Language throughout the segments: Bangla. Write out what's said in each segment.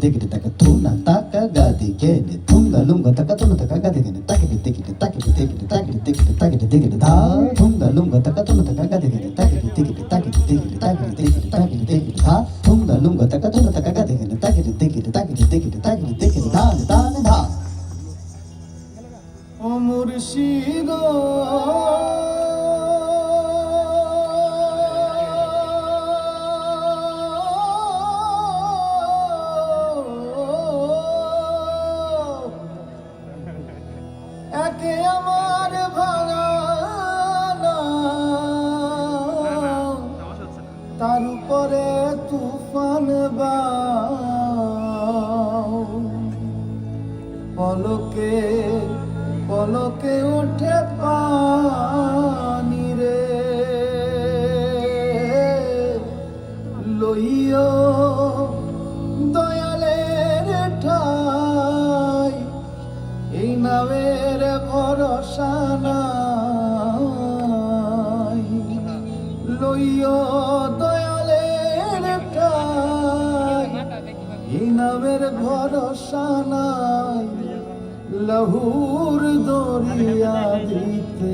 できてたかとなたかがでけねとんがるんがたかとなたかがでけねたけてできてたけてできてたけてできてたけてできてたとんがるんがたかとなたかがでけねたけてできてたけてできてたけてできてたけてできてたとんがるんがたかとなたかがでけねたけてできてたけてできてたけてできてたねたねたおもるしい তুফান পলকে পলকে ওঠে পানি রে। লইও নামের ভরসা নাই। লহুর দরিয়া দিতে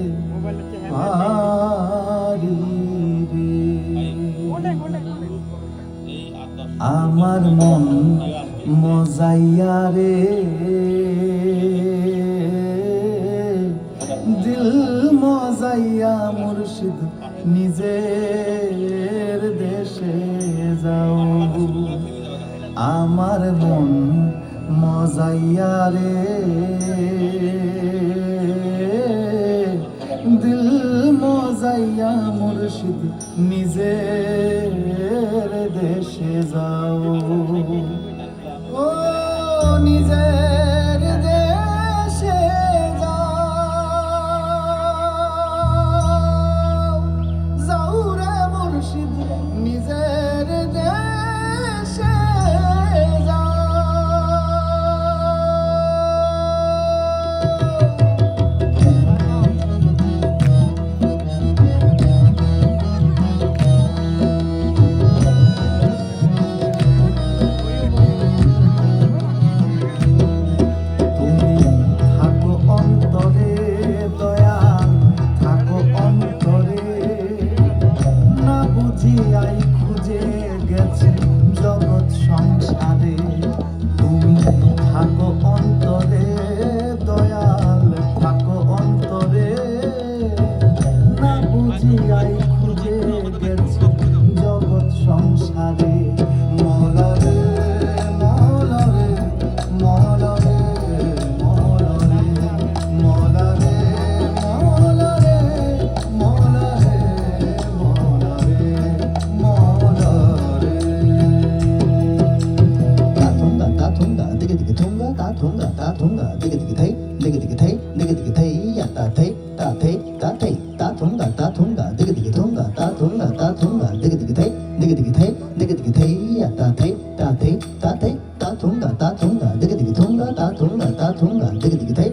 আমার মন মজাইয়া রে। দিল মজাইয়া মুর্শিদ নিজের আমার মন মজাইয়া রে। দিল মজাইয়া মুর্শিদ নিজের দেশে যাও। ও নিজের dünyayı kurdu 느그느그 데이야 따 데이 따 데이 따 데이 따 동가 따 동가 느그느그 동가 따 동가 따 동가 느그느그 데이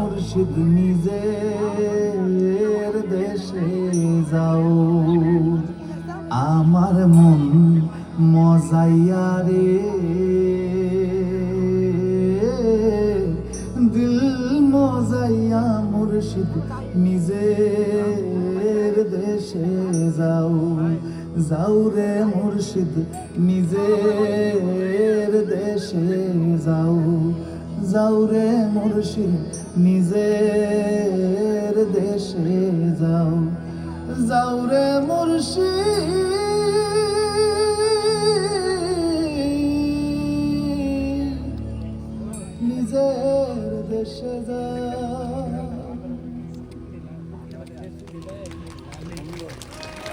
মুর্শিদ নিজের দেশে যাও। আমার মন মজাইয়া রে। দিল মজাইয়া মুর্শিদ নিজের দেশে যাও। যাও রে মুর্শিদ নিজের দেশে যাও। যাও রে মুর্শিদ নিজের দেশে যাও। যাও রে মুর্শিদ